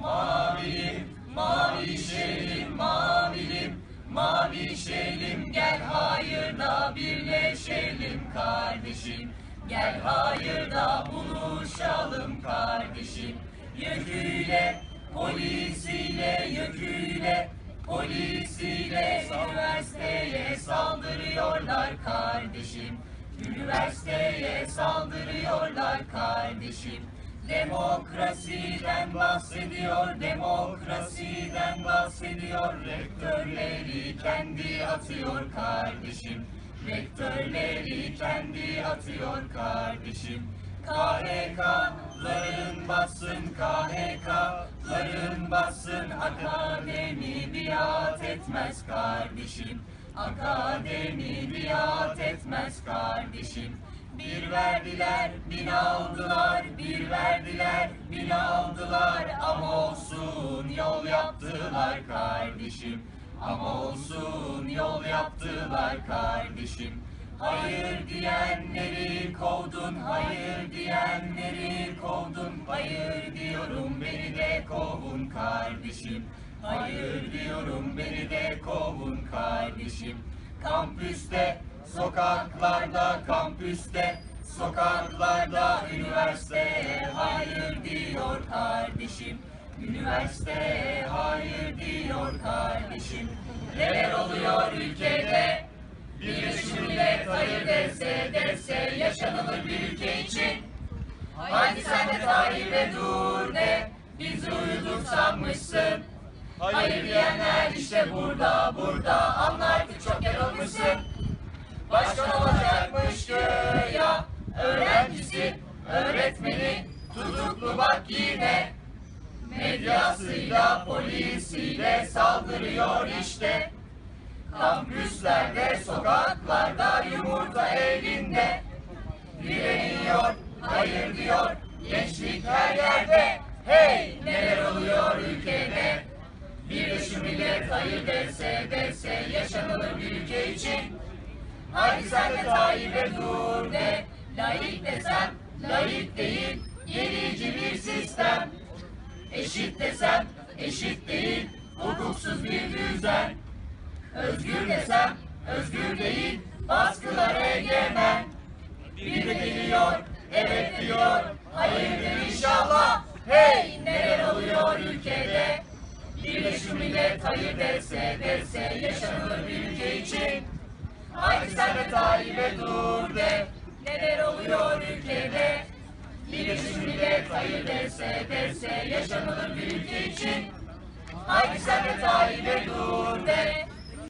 Mavilim, mavişelim, mavilim, mavişelim Gel hayırda birleşelim kardeşim. Gel hayırda buluşalım kardeşim. Yüküyle, polisiyle, yüküyle Polisiyle üniversiteye saldırıyorlar kardeşim. Üniversiteye saldırıyorlar kardeşim Demokrasiden bahsediyor, demokrasiden bahsediyor. Rektörleri kendi atıyor kardeşim. Rektörleri kendi atıyor kardeşim. KHK'ların bassın, KHK'ların bassın. Akademi biat etmez kardeşim. Akademi biat etmez kardeşim. Bir verdiler, bin aldılar, yol yaptılar kardeşim. Ama olsun yol yaptılar kardeşim. Hayır diyenleri kovdun, hayır diyenleri kovdun. Hayır diyorum beni de kovun kardeşim. Hayır diyorum beni de kovun kardeşim. Kampüste, sokaklarda, kampüste, sokaklarda, kardeşim. Üniversiteye hayır diyor kardeşim. Neler oluyor ülkede? Birleşmiş Millet hayır dese dese yaşanılır bir ülke için. Haydi sen de Tayyip'e dur de, biz uyuduk sanmışsın. Hayır diyenler işte burada, burada, anla artık çok yanılmışsın. Başkan olacakmış ya, öğrencisi, öğretmeni, tutuklu bak yine. Medyasıyla, polisiyle saldırıyor işte. Kampüslerde, sokaklarda, yumurta elinde. Direniyor, hayır diyor, gençlik her yerde. Hey, neler oluyor ülkede? Birleşmiş Millet hayır dese dese yaşanılır bir ülke için. Haydi sen de Tayyip'e dur de, layık desem, layık değil, gerici bir sistem. Eşit desem, eşit değil, hukuksuz bir düzen. Özgür desem, özgür değil, baskılar egemen. Bir de geliyor, evet diyor, hayırdır inşallah. Hey, neler oluyor ülkede? Birleşmiş Millet hayır dese dese yaşanılır bir ülke için. Haydi sen de Tayyip'e dur de, neler oluyor ülkede? Birleşmiş Millet hayır dese dese yaşanılır bir ülke için. Haydi sen de Tayyip'e dur de.